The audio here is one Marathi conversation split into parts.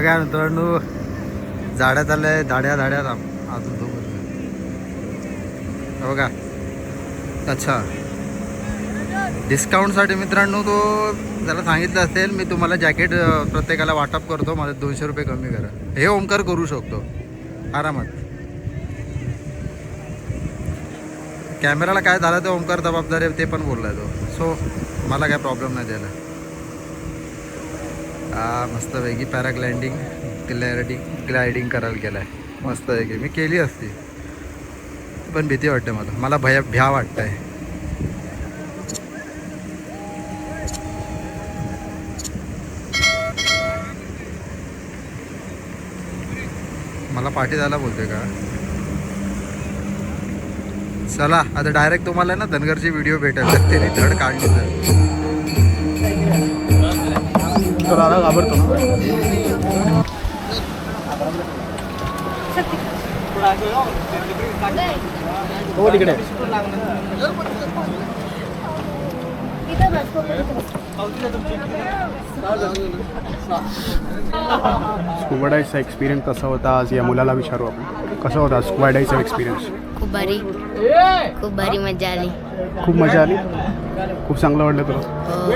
बघा मित्रांनो झाड्या आलंय धाड्या धाड्या अजून तो बघा. अच्छा. डिस्काउंटसाठी मित्रांनो तो त्याला सांगितलं असेल मी तुम्हाला जॅकेट प्रत्येकाला वाटप करतो माझे दोनशे रुपये कमी करा. हे ओंकार करू शकतो. आरामात. कॅमेराला काय झालं ते ओंकार जबाबदारी ते पण बोललाय तो. सो मला काय प्रॉब्लेम नाही द्यायला. मस्तपैकी पॅराग्लायडिंग ग्लायडिंग ग्लायडिंग करायला गेला आहे मस्तपैकी मी केली असती. पण भीती वाटते मला. मला भया भ्या वाटत आहे मला पाठी झाला बोलते का? चला आता डायरेक्ट तुम्हाला ना धनगरची व्हिडिओ भेटेल. तर त्यांनी धड काढली तर. 돌아라 가버렸구나. 어디 그래? 이따 말씀 स्कुबा डायचा एक्सपिरियन्स कसा होता आज? या मुलाला विचारू आपण. कसा होता स्कुबा डायचा एक्सपिरियन्स खूप भारी. खूप भारी मजा आली. खूप मजा आली? खूप चांगलं वाटलं तुला? हो.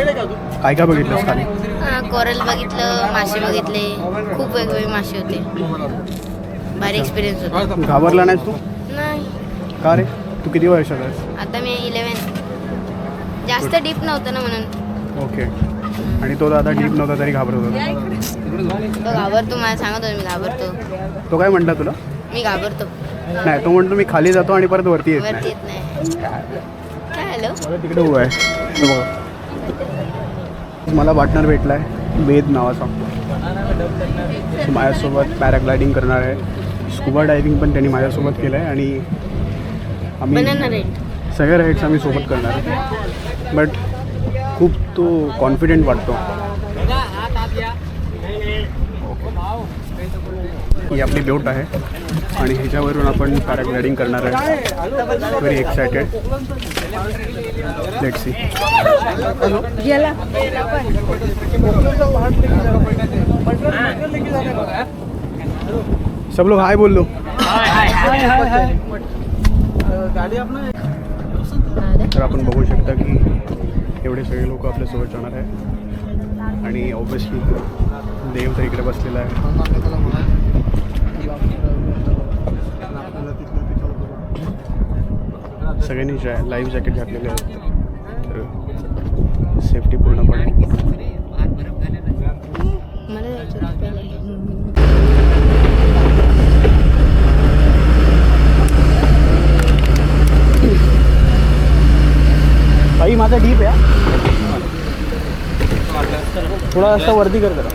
काय काय बघितलंस खाली हा, कोरल बघितलं मासे बघितले. खूप वेगवेगळे मासे होते. भारी एक्सपिरियन्स होता. घाबरला नाहीस तू? नाही. का रे? तू किती वर्षाचा आता मी इलेवन जास्त डीप नव्हतं ना म्हणून. ओके. आणि तो दादा डीप नव्हता तरी घाबरत होता. तो घाबरतो मला सांगत होता मी घाबरतो. तो काय म्हणला तुला? मी घाबरतो. नाही तो म्हणतो मी खाली जातो आणि परत वरती येत वरती नाही येत नाही. काय आलो तिकडे उभा आहे. बघा. मला पार्टनर भेटला आहे वेद नावाचा. तो माझ्यासोबत पॅराग्लायडिंग करणार आहे. स्कुबा डायव्हिंग पण त्यांनी माझ्यासोबत केलं आहे आणि आम्ही बनाना रेट सगळ्या राईड्स आम्ही सोबत करणार. आहे बट खूप तो कॉन्फिडेंट वाटतो. ही आपली बोट आहे. आणि ह्याच्यावरून आपण पॅराग्लायडिंग करणार आहे. व्हेरी एक्सायटेड लेट सी सब लोग हाय बोल लो. तर आपण बघू शकता की एवढे सगळे लोक आपल्यासोबत जाणार आहे आणि ऑब्विसली देव तर इकडे बसलेला आहे. सगळ्यांनी जॅ लाईव्ह जॅकेट घातलेले आहेत तर सेफ्टी पूर्णपणे. माझा डीप आहे. थोडा असा वरती कर जरा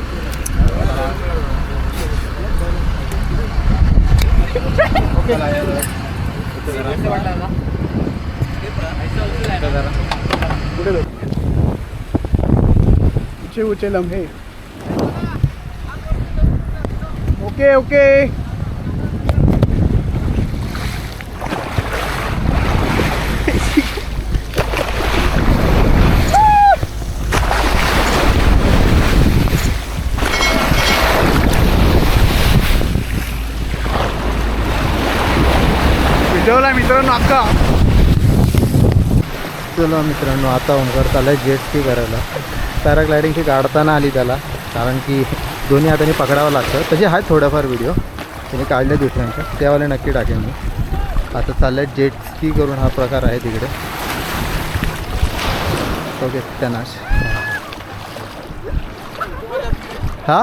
पुढे बघ. ऊंचे लम्हे ओके ओके विजवला मित्रांनो अक्का चला मित्रांनो आता ओंकार चालला आहे जेट स्की करायला. पॅराग्लायडिंगची काढताना आली त्याला कारण की दोन्ही हाताने पकडावं लागतं. तसे आहेत थोड्याफार व्हिडिओ त्याने काढले दुसऱ्यांच्या. त्यावाले नक्की टाकेन मी. आता चाललं आहे जेट स्की करून हा प्रकार आहे तिकडे. ओके त्यानाश हा?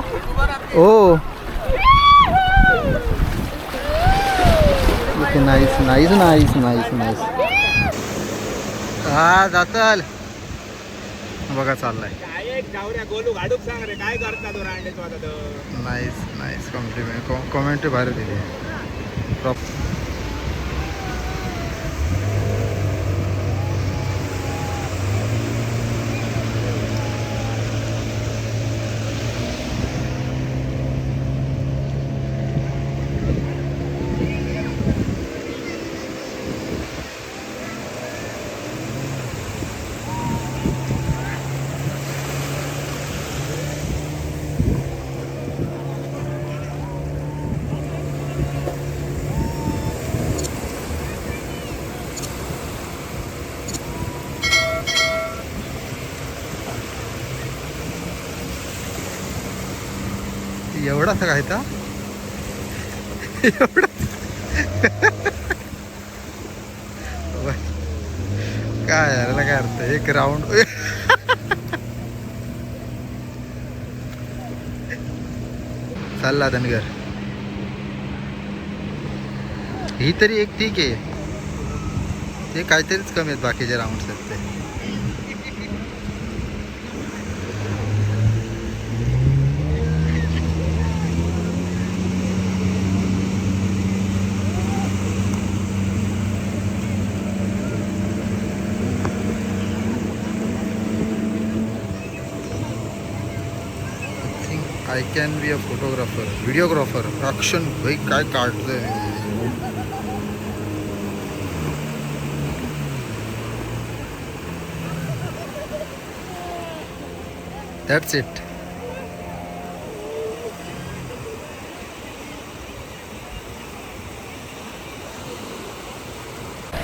ओ okay nice nice nice nice nice. हा जातल. बघा चाललाय. Nice nice. कॉम्प्लिमेंट कॉमेंट्री भारी दिली. प्रॉपर एवढासा काय तर एवढा. काय याला काय अर्थ एक राऊंड चालला धनगर ही तरी एक ठीक आहे. ते काहीतरीच कमी आहेत बाकीचे राऊंड आहेत ते think I can be a photographer videographer action भाई काय काढतोय दॅट्स इट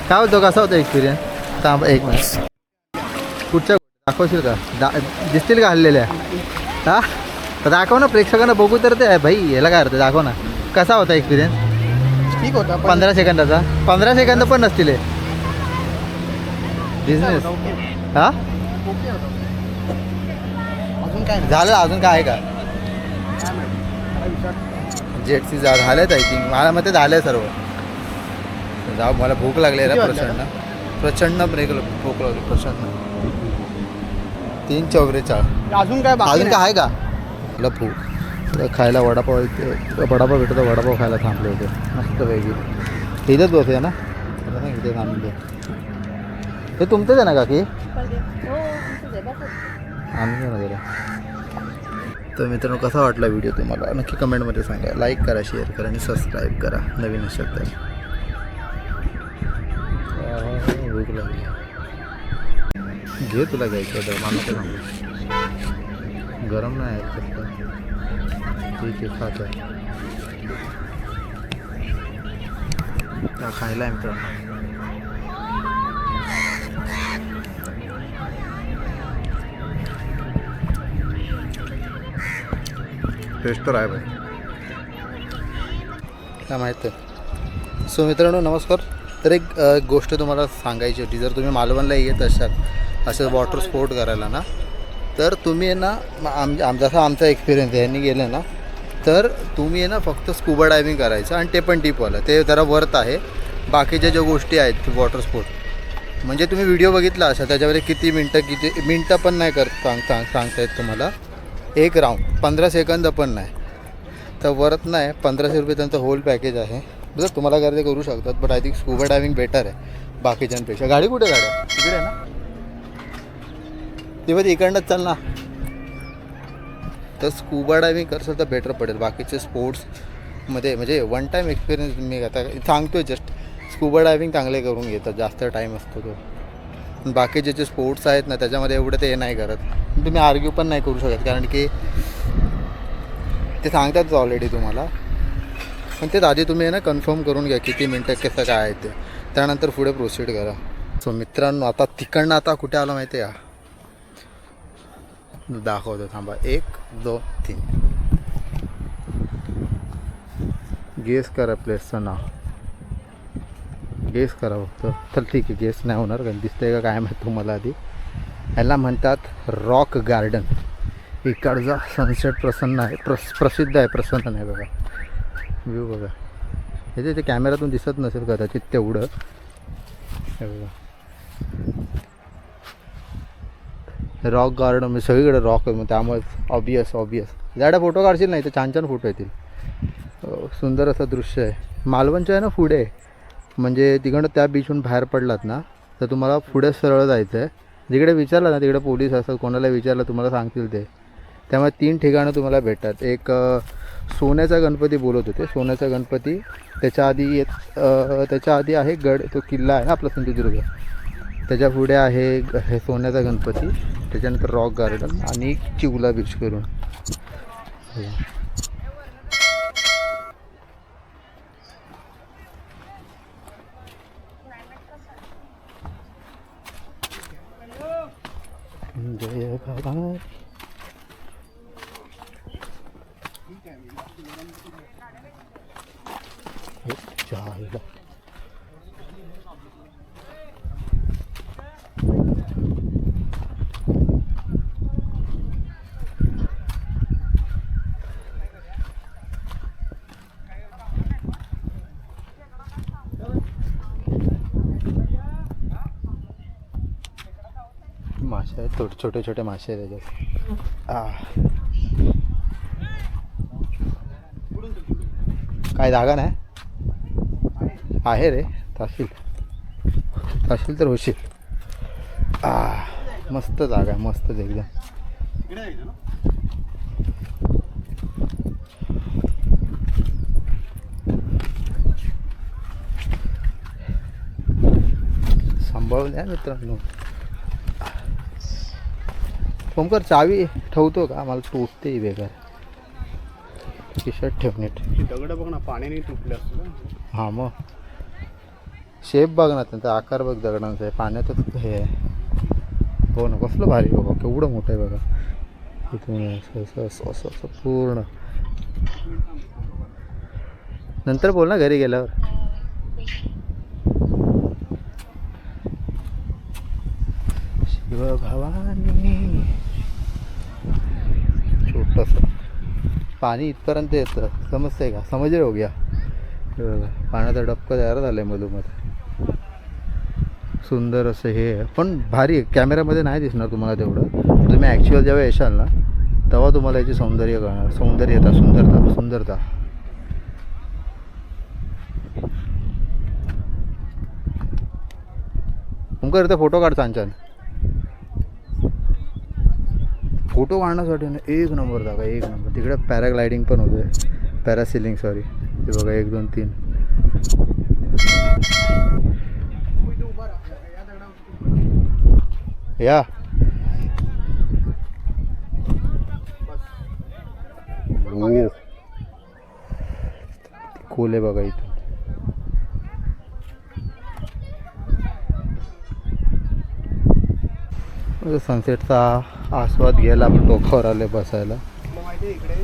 काय होतं कसा होता एक्सपिरियन्स थांब एक मिनिट पुढच्या दाखवशील का? दा दिसतील का हल्लेल्या? हा? दाखव ना प्रेक्षकांना बघू तर ते भाई याला काय अर्थ दाखव ना. कसा होता एक्सपिरियन्स ठीक होता पंधरा सेकंदाचा. पंधरा सेकंद पण नसतील. बिझनेस हा? अजून काय झालं अजून काय आहे का? जेटसी जा झालेत आय थिंक मला मते झालंय सर्व. जाऊ मला भूक लागली वाजले प्रचंड. प्रचंड ब्रेक भूक लागली प्रचंड. तीन चौवेचाळ अजून काय अजून. काय आहे का? लपू फू खायला वडापाव इथे वडापाव भेटतो वडापाव खायला थांबले होते. मस्त पैकी. इथेच बसूया ना? इथे थांबले हे तुमचंच आहे ना काकी? आम्ही ना जरा. तर मित्रांनो कसा वाटला व्हिडिओ तुम्हाला? नक्की कमेंटमध्ये सांगा. लाईक करा शेअर करा आणि सबस्क्राईब करा. नवीन असेल तर. भूक लागली. घे तुला घ्यायचं होतं मला तर सांगू. गरम नाही आहे फक्त ठीक आहे खात आहे. खायला आहे मित्रांनो. टेस्ट तर आहे भाई. काय माहीत आहे. सो मित्रांनो नमस्कार. तर एक गोष्ट तुम्हाला सांगायची होती. जर तुम्ही मालवणला येत असाल असं वॉटर स्पोर्ट करायला ना तर तुम्ही आहे ना आम आम जसा आमचा एक्सपिरियन्स आहे यांनी गेलं ना तर तुम्ही आहे ना फक्त स्कूबा डायविंग करायचं आणि ते पण डीपवालं ते जरा वर्थ आहे. बाकीच्या ज्या गोष्टी आहेत वॉटर स्पोर्ट म्हणजे तुम्ही व्हिडिओ बघितला असा त्याच्यामध्ये किती मिनटं किती मिनटं पण नाही कर सांग सांग सांगतायत तुम्हाला. एक राऊंड पंधरा सेकंद पण नाही. तर वरत नाही. पंधराशे रुपये त्यांचं होल पॅकेज आहे. बरं तुम्हाला गर्दी करू शकतात but I think scuba diving better आहे. बाकीच्यांपेक्षा. गाडी कुठे गाड्या? तिकडे ना? ना तेव्हा इकडनंच चाल ना. तर स्कुबा डायविंग करसाल तर बेटर पडेल. बाकीचे स्पोर्ट्समध्ये म्हणजे वन टाईम एक्सपिरियन्स मी आता सांगतो आहे जस्ट स्कुबा डायविंग चांगले करून घेतात. जास्त टाईम असतो तो. पण बाकीचे जे स्पोर्ट्स आहेत ना त्याच्यामध्ये एवढं ते नाही करत. तुम्ही आर्ग्यू पण नाही करू शकत. कारण की ते सांगतातच ऑलरेडी तुम्हाला. पण तेच आधी तुम्ही आहे ना कन्फर्म करून घ्या किती मिनटं कसं काय आहे ते. त्यानंतर पुढे प्रोसीड करा. सो मित्रांनो आता तिकडनं आता कुठे आलं माहिती आहे दाखवतो. थांबा. एक दोन तीन. गेस करा प्लेसचं नाव. गेस करा फक्त. तर ठीक आहे गेस नाही होणार कारण दिसतंय का काय माहीत तुम्हाला आधी. याला म्हणतात रॉक गार्डन इकडचा सनसेट प्रसन्न आहे. प्रस प्रसिद्ध आहे प्रसन्न नाही बघा. व्ह्यू बघा. हे ते कॅमेऱ्यातून दिसत नसेल कदाचित तेवढं. हे बघा. रॉक गार्डन म्हणजे सगळीकडे रॉक आहे मग त्यामुळे ऑबियस ऑबियस जाड्या फोटो काढशील नाही तर छान छान फोटो येतील. सुंदर असं दृश्य आहे. मालवणचं आहे ना पुढे. म्हणजे तिकडं त्या बीचहून बाहेर पडलात ना तर तुम्हाला पुढे सरळ जायचं आहे जिकडे विचारलं ना तिकडे पोलीस असं कोणाला विचारलं तुम्हाला सांगतील ते. त्यामुळे तीन ठिकाणं तुम्हाला भेटतात. एक सोन्याचा गणपती बोलत होते. सोन्याचा गणपती त्याच्या आधी येत त्याच्या आधी आहे गड तो किल्ला आहे ना आपला सिंधुदुर्ग त्याच्या पुढे आहे ग- हे सोन्याचा गणपती त्याच्यानंतर रॉक गार्डन आणि चिवला बीच करून हो. जय भवानी जायला मासे आहेत थोडे छोटे छोटे मासे आहेत त्याच्यात आ. काय जागा नाही? आहे रे. ताशील ताशील तर होशील. आ मस्त जागा आहे मस्तच एकदम. सांभाळून या मित्रांनो. ओमकर चावी ठेवतो का? मला टोचते बेकार. खिशात ठेवणे ती दगड बघ ना पाण्याने तुटले असतं हां मग. शेप बघ ना त्यांचा आकार बघ दगडांचा. आहे पाण्यातच हे आहे. हो ना कसलं भारी बघा. केवढं मोठं आहे बघा. इथून असं असं असं असं पूर्ण. नंतर बोल ना घरी गेल्यावर. शिवभवानी पाणी इथपर्यंत येतं. समजतंय का? समज हो गया. पाण्याचा डबका तयार झाला आहे मधोमध. सुंदर असं हे पण भारी कॅमेऱ्यामध्ये नाही दिसणार तुम्हाला तेवढं. तुम्ही ॲक्च्युअल जेव्हा येशाल ना तेव्हा तुम्हाला याची सौंदर्य कळणार. सौंदर्यता सुंदरता सुंदरता. तुमका फोटो काढ छान छान फोटो काढण्यासाठी ना एक नंबर जागा एक नंबर. तिकडे पॅराग्लायडिंग पण होते पॅरासिलिंग सॉरी ते बघा एक दोन तीन. या. ओ. खोल आहे बघा इथून सनसेटचा म्हणजे आस्वाद घ्यायला आपण टोकावर आले बसायला. इकडे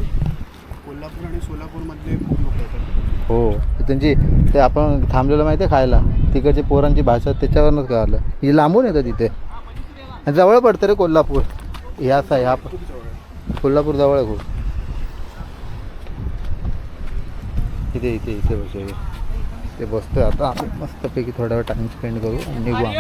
कोल्हापूर आणि सोलापूरमधले खूप लोक येतात हो त्यांची ते आपण थांबलेलं माहिती आहे खायला. तिकडची पोरांची भाषा त्याच्यावरनंच कळालं. ही लांबून येतं तिथे. आणि जवळ पडतं रे कोल्हापूर. ह्या सा ह्या आहे. कोल्हापूर जवळ आहे खूप. इथे इथे इथे बसू ते बसतोय आता. आपण मस्तपैकी थोडा वेळ टाइम स्पेंड करू आणि निघू आम्ही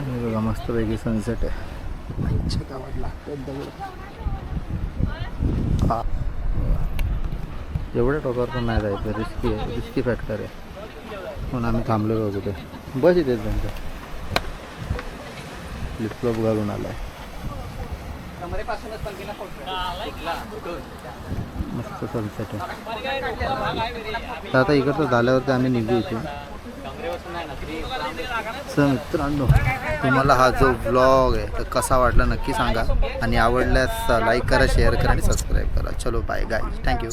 हे बघा मस्तपैकी सनसेट आहे. हा. एवढ्या टोकावर पण नाही जायचं. रिस्की आहे. रिस्की फॅक्टर आहे. म्हणून आम्ही थांबलो बघू ते बस इथेच त्यांचं फ्लिपफ्लॉप घालून आलाय. मस्त सनसेट आहे. तर आता इकडचं झाल्यावरती आम्ही निघू इथे. सर मित्रांनो तुम्हाला हा जो ब्लॉग आहे तर कसा वाटला नक्की सांगा. आणि आवडल्यास लाईक करा शेअर करा आणि सबस्क्राईब करा. चलो बाय गाय थँक्यू